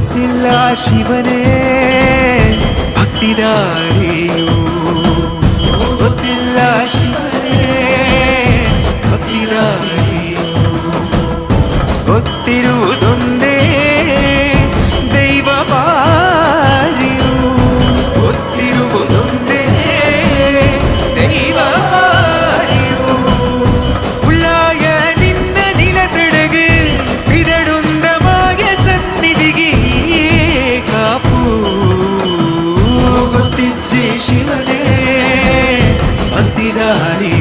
ലോകത്തില്ല ശിവനെ. ഭക്തിരായോ ലോകത്തില്ല ശിവനെ. ഭക്തിരായോ ഒത്തിരുതോ భక్తిదాని